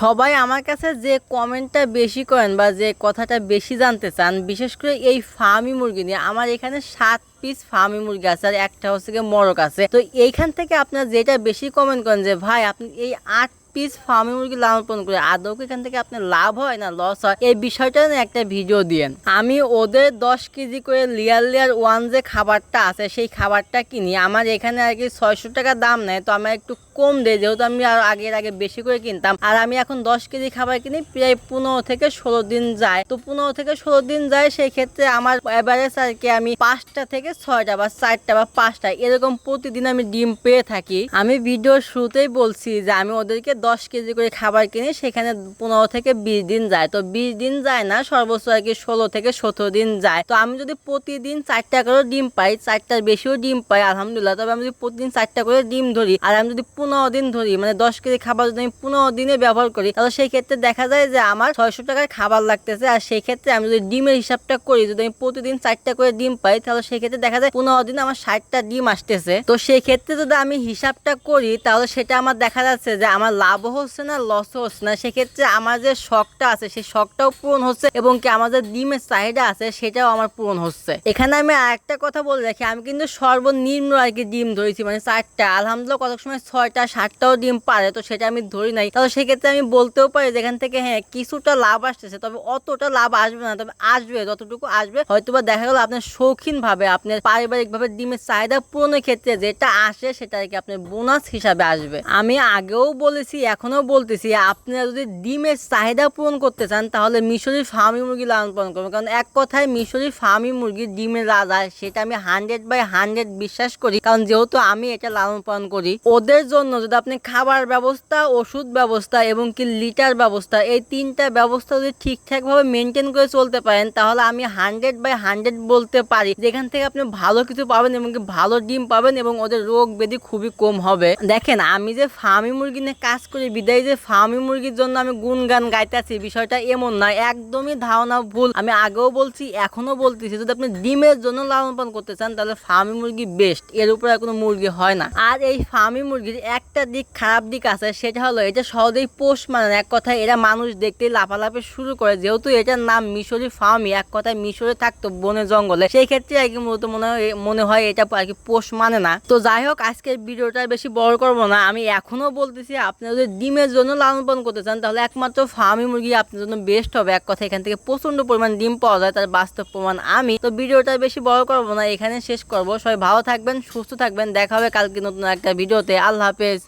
সবাই আমার কাছে যে কমেন্টটা বেশি করেন বা যে কথাটা বেশি জানতে চান, বিশেষ করে এই ফার্মি মুরগি নিয়ে, আমার এখানে সাত পিস ফার্মি মুরগি আছে আর একটা হচ্ছে গিয়ে মরক আছে। তো এইখান থেকে আপনার যেটা বেশি কমেন্ট করেন যে, ভাই, আপনি এই আট পিস ফার্মি মুরগি লালন পালন করে, আদৌ এখান থেকে আপনার লাভ হয় না লস হয়? এই বিষয়টা নিয়ে একটা ভিডিও দিয়েন। আমি ওদের দশ কেজি করে লিয়ার লিয়ার ওয়ান যে খাবারটা আছে, সেই খাবারটা কিনি, আমার এখানে আর কি ছয়শো টাকা দাম নেয়, তো আমার একটু কম দেয়, যেহেতু আমি আর আগের আগে বেশি করে কিনতাম। আর আমি এখন দশ কেজি খাবার কিনি, প্রায় পনেরো থেকে ষোলো দিন যায়। তো পনেরো থেকে ষোলো দিন যায়, সেই ক্ষেত্রে আমার এভারেজ আর কি আমি পাঁচটা থেকে ছয়টা বা চারটা বা পাঁচটা এরকম প্রতিদিন আমি ডিম পেয়ে থাকি। আমি ভিডিওর শুরুতেই বলছি যে আমি ওদেরকে দশ কেজি করে খাবার কিনি, সেখানে পনেরো থেকে বিশ দিন যায়। তো বিশ দিন যায় না, সর্বোচ্চ আর কি ষোলো থেকে সতেরো দিন যায়। তো আমি যদি প্রতিদিন চারটা করে ডিম পাই, চারটার বেশিও ডিম পাই, আলহামদুলিল্লাহ। তবে আমি যদি প্রতিদিন চারটা করে ডিম ধরি, আর আমি যদি পনেরো দিন ধরি মানে দশ কেজি খাবার যদি আমি পনেরো দিনে ব্যবহার করি, তাহলে সেই ক্ষেত্রে দেখা যায় যে আমার ছয়শো টাকার খাবার লাগতেছে। আর সেই ক্ষেত্রে আমি যদি ডিমের হিসাবটা করি, যদি আমি প্রতিদিন চারটা করে ডিম পাই, তাহলে সেই ক্ষেত্রে দেখা যায় পনেরো দিনে আমার ষাটটা ডিম আসতেছে। তো সেই ক্ষেত্রে যদি আমি হিসাবটা করি, তাহলে সেটা আমার দেখা যাচ্ছে যে আমার লাভও হচ্ছে না লসও হচ্ছে না। সেক্ষেত্রে আমার যে শখটা আছে, সেই শখটাও পূরণ হচ্ছে এবং কি আমার যে ডিমের চাহিদা আছে, সেটাও আমার পূরণ হচ্ছে। এখানে আমি আরেকটা কথা বলে রাখি, আমি কিন্তু সর্বনিম্ন আর কি ডিম ধরেছি মানে চারটা। আলহামদুলিল্লাহ কত সময় ছয়টা সাতটাও ডিম পারে, তো সেটা আমি ধরি নাই। তাহলে সেক্ষেত্রে আমি বলতেও পারি যেখান থেকে হ্যাঁ কিছুটা লাভ আসতেছে, তবে অতটা লাভ আসবে না, তবে আসবে, যতটুকু আসবে হয়তো বা দেখা গেলো আপনার শৌখিন ভাবে আপনার পারিবারিক ভাবে ডিমের চাহিদা পূরণের ক্ষেত্রে যেটা আসে, সেটা আর কি আপনার বোনাস হিসাবে আসবে। আমি আগেও বলেছি এখনও বলতেছি, আপনারা যদি ডিমের চাহিদা পূরণ করতে চান, তাহলে মিশরি ফার্মি মুরগি লালন পালন করবেন। কারণ এক কথায় মিশরি ফার্মি মুরগি ডিমের রাজা, সেটা আমি হান্ড্রেড বাই হান্ড্রেড বিশ্বাস করি। কারণ যেহেতু আমি এটা লালন পালন করি, ওদের জন্য যদি আপনি খাবার ব্যবস্থা, ওষুধ ব্যবস্থা এবং কি লিটার ব্যবস্থা, এই তিনটা ব্যবস্থা যদি ঠিকঠাকভাবে মেনটেন করে চলতে পারেন, তাহলে আমি হান্ড্রেড বাই হান্ড্রেড বলতে পারি। যেখান থেকে আপনি ভালো কিছু পাবেন এবং কি ভালো ডিম পাবেন এবং ওদের রোগ ব্যাধি খুবই কম হবে। দেখেন, আমি যে ফার্মি মুরগি নিয়ে কাজ করি, বিদায় যে ফার্মি মুরগির জন্য আমি গুনগান গাইতেছি, বিষয়টা এমন নয়, একদমই ধারণা ভুল। আমি আগেও বলছি এখনও বলতেছি, যদি আপনি ডিমের জন্য লালন পালন করতে চান, তাহলে ফার্মি মুরগি বেস্ট এর উপরে কোনো মুরগি হয় না। আর এই ফার্মি মুরগির একটা দিক খারাপ দিক আছে, সেটা হলো এটা সহজেই পোষ মানে এক কথায় এরা মানুষ দেখতেই লাফালাফি শুরু করে, যেহেতু এটার নাম মিশরি ফার্মি এক কথায় মিশরে থাকতো বনে জঙ্গলে। সেই ক্ষেত্রে আর কি মূলত মনে হয় মনে হয় এটা আর কি পোষ মানে না। তো যাই হোক, আজকের ভিডিওটা বেশি বড় করব না। আমি এখনও বলতেছি, আপনি যদি ডিমের জন্য লালন পালন করতে চান, তাহলে একমাত্র ফার্মি মুরগি আপনার জন্য বেস্ট হবে। এক কথা এখান থেকে প্রচণ্ড পরিমাণ ডিম পাওয়া যায়, তার বাস্তব প্রমাণ আমি। তো ভিডিওটা বেশি বড় করব না, এখানে শেষ করব। সবাই ভালো থাকবেন, সুস্থ থাকবেন। দেখা হবে কালকে নতুন একটা ভিডিওতে। আল্লাহ হাফেজ